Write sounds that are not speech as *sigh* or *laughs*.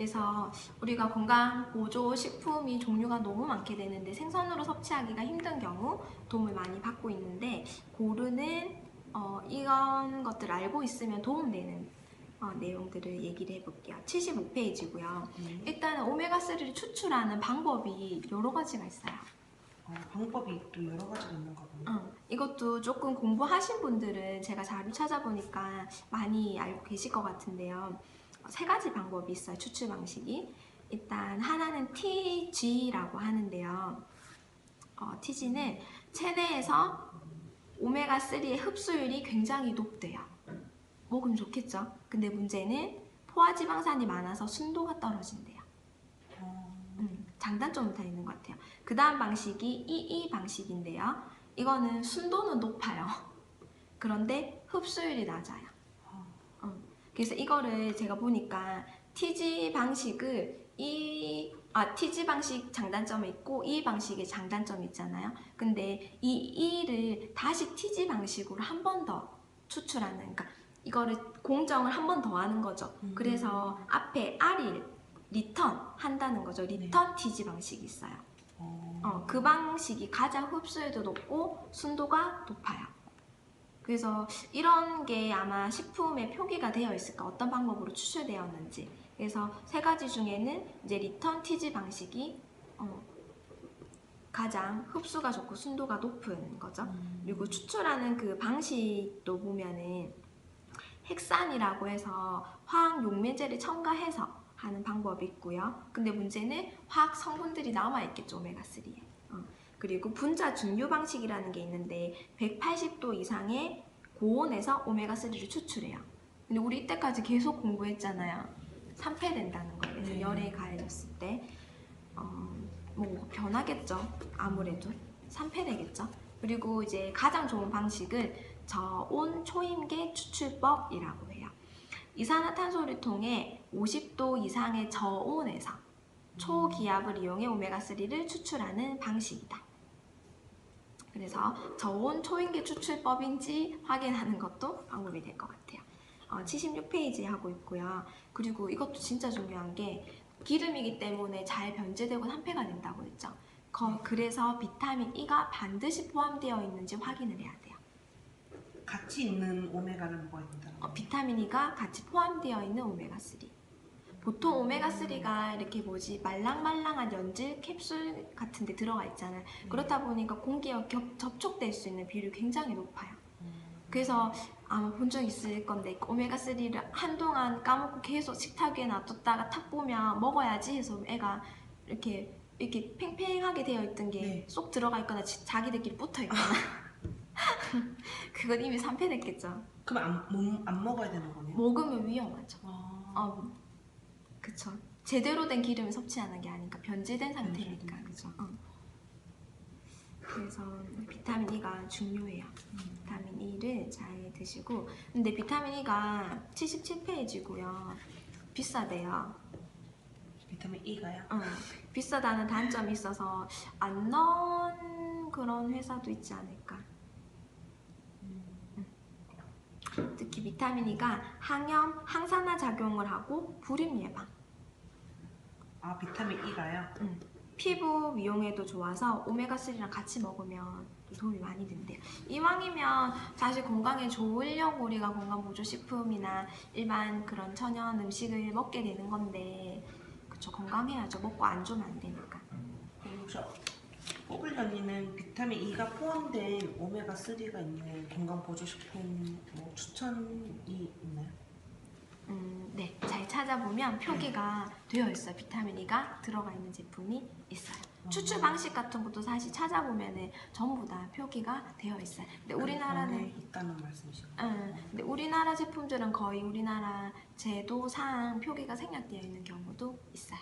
그래서 우리가 건강 보조 식품이 종류가 너무 많게 되는데 생선으로 섭취하기가 힘든 경우 도움을 많이 받고 있는데 고르는 어, 이런 것들 알고 있으면 도움되는 어, 내용들을 얘기를 해볼게요. 75페이지고요. 네. 일단 오메가3를 추출하는 방법이 여러 가지가 있어요. 어, 방법이 또 여러 가지가 있는가 보네. 어, 이것도 조금 공부하신 분들은 제가 자료 찾아보니까 많이 알고 계실 것 같은데요. 어, 세 가지 방법이 있어요. 추출 방식이. 일단 하나는 TG라고 하는데요. 어, TG는 체내에서 오메가3의 흡수율이 굉장히 높대요. 먹으면 좋겠죠? 근데 문제는 포화지방산이 많아서 순도가 떨어진대요. 어, 음, 장단점은 다 있는 것 같아요. 그 다음 방식이 EE 방식인데요. 이거는 순도는 높아요. 그런데 흡수율이 낮아요. 그래서 이거를 제가 보니까 TG 방식을 이 아, TG 방식 장단점이 있고 E 방식의 장단점이 있잖아요. 근데 이 E를 다시 TG 방식으로 한 번 더 추출하는, 그러니까 이거를 공정을 한 번 더 하는 거죠. 음. 그래서 앞에 R이 리턴 한다는 거죠. 리턴 TG 방식이 있어요. 어, 어, 그 방식이 가장 흡수율도 높고 순도가 높아요. 그래서 이런 게 아마 식품에 표기가 되어 있을까 어떤 방법으로 추출되었는지 그래서 세 가지 중에는 이제 리턴 TG 방식이 어, 가장 흡수가 좋고 순도가 높은 거죠. 음, 그리고 추출하는 그 방식도 보면은 핵산이라고 해서 화학 용매제를 첨가해서 하는 방법이 있고요. 근데 문제는 화학 성분들이 남아 있겠죠 오메가3에. 어. 그리고 분자 증류 방식이라는 게 있는데 180도 이상의 고온에서 오메가3를 추출해요. 근데 우리 이때까지 계속 공부했잖아요. 산패된다는 거예요. 그래서 네. 열에 가해졌을 때 어, 뭐 변하겠죠. 아무래도 산패되겠죠. 그리고 이제 가장 좋은 방식은 저온 초임계 추출법이라고 해요. 이산화탄소를 통해 50도 이상의 저온에서 초기압을 이용해 오메가3를 추출하는 방식이다. 그래서 저온 초임계 추출법인지 확인하는 것도 방법이 될 것 같아요. 어, 76페이지에 하고 있고요. 그리고 이것도 진짜 중요한 게 기름이기 때문에 잘 변제되고 산패가 된다고 했죠. 거- 그래서 비타민 E가 반드시 포함되어 있는지 확인을 해야 돼요. 같이 있는 오메가를 먹어야 된다. 어, 비타민 E가 같이 포함되어 있는 오메가3. 보통 오메가3가 이렇게 뭐지 말랑말랑한 연질 캡슐 같은 데 들어가 있잖아요. 그렇다 보니까 공기와 겹- 접촉될 수 있는 비율이 굉장히 높아요. 음, 그래서 아마 본 적 있을 건데 오메가3를 한동안 까먹고 계속 식탁 위에 놔뒀다가 탁 보면 먹어야지 해서 애가 이렇게 이렇게 팽팽하게 되어 있던 게 네. 쏙 들어가 있거나 지- 자기들끼리 붙어 있거나 *laughs* 그건 이미 산패됐겠죠. 그럼 안, 못- 안 먹어야 되는 거네요? 먹으면 위험하죠. 아, 어, 그쵸. 제대로 된 기름을 섭취하는 게 아니니까 변질된 상태니까. 그죠. 어. 그래서 비타민 E가 중요해요. 비타민 E를 잘 드시고, 근데 비타민 E가 77페이지고요. 비싸대요. 비타민 E가요? 어, 비싸다는 단점이 있어서 안 넣은 그런 회사도 있지 않을까. 특히 비타민 E가 항염, 항산화 작용을 하고 불임 예방. 아 비타민 E가요? 피부 미용에도 좋아서 오메가3랑 같이 먹으면 또 도움이 많이 된대요. 이왕이면 사실 건강에 좋으려고 우리가 건강보조식품이나 일반 그런 천연 음식을 먹게 되는 건데 그쵸 건강해야죠. 먹고 안 좋으면 안 되니까. 혹시 뽀글 언니는 비타민 E가 포함된 오메가 3가 있는 건강 보조식품 뭐 추천이 있나요? 음, 네. 잘 찾아보면 표기가 되어 있어요. 비타민 E가 들어가 있는 제품이 있어요. 추출 방식 같은 것도 사실 찾아보면은 전부 다 표기가 되어 있어요. 근데 우리나라는 안에 있다는 말씀이시죠? 응, 근데 우리나라 제품들은 거의 우리나라 제도상 표기가 생략되어 있는 경우도 있어요.